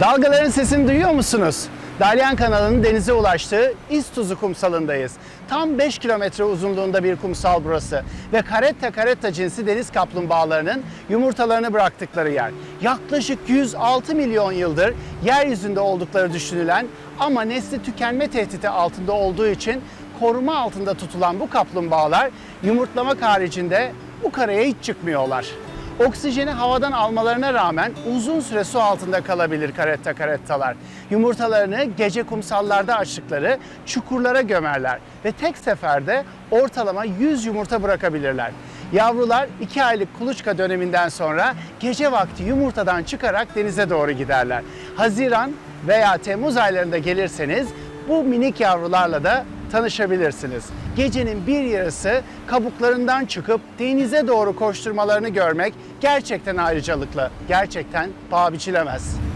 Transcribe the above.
Dalgaların sesini duyuyor musunuz? Dalyan kanalının denize ulaştığı İztuzu kumsalındayız. Tam 5 kilometre uzunluğunda bir kumsal burası ve karetta karetta cinsi deniz kaplumbağalarının yumurtalarını bıraktıkları yer. Yaklaşık 106 milyon yıldır yeryüzünde oldukları düşünülen ama nesli tükenme tehdidi altında olduğu için koruma altında tutulan bu kaplumbağalar yumurtlamak haricinde bu karaya hiç çıkmıyorlar. Oksijeni havadan almalarına rağmen uzun süre su altında kalabilir karetta karettalar. Yumurtalarını gece kumsallarda açtıkları çukurlara gömerler ve tek seferde ortalama 100 yumurta bırakabilirler. Yavrular 2 aylık kuluçka döneminden sonra gece vakti yumurtadan çıkarak denize doğru giderler. Haziran veya Temmuz aylarında gelirseniz bu minik yavrularla da tanışabilirsiniz. Gecenin bir yarısı kabuklarından çıkıp denize doğru koşturmalarını görmek gerçekten ayrıcalıklı. Gerçekten paha biçilemez.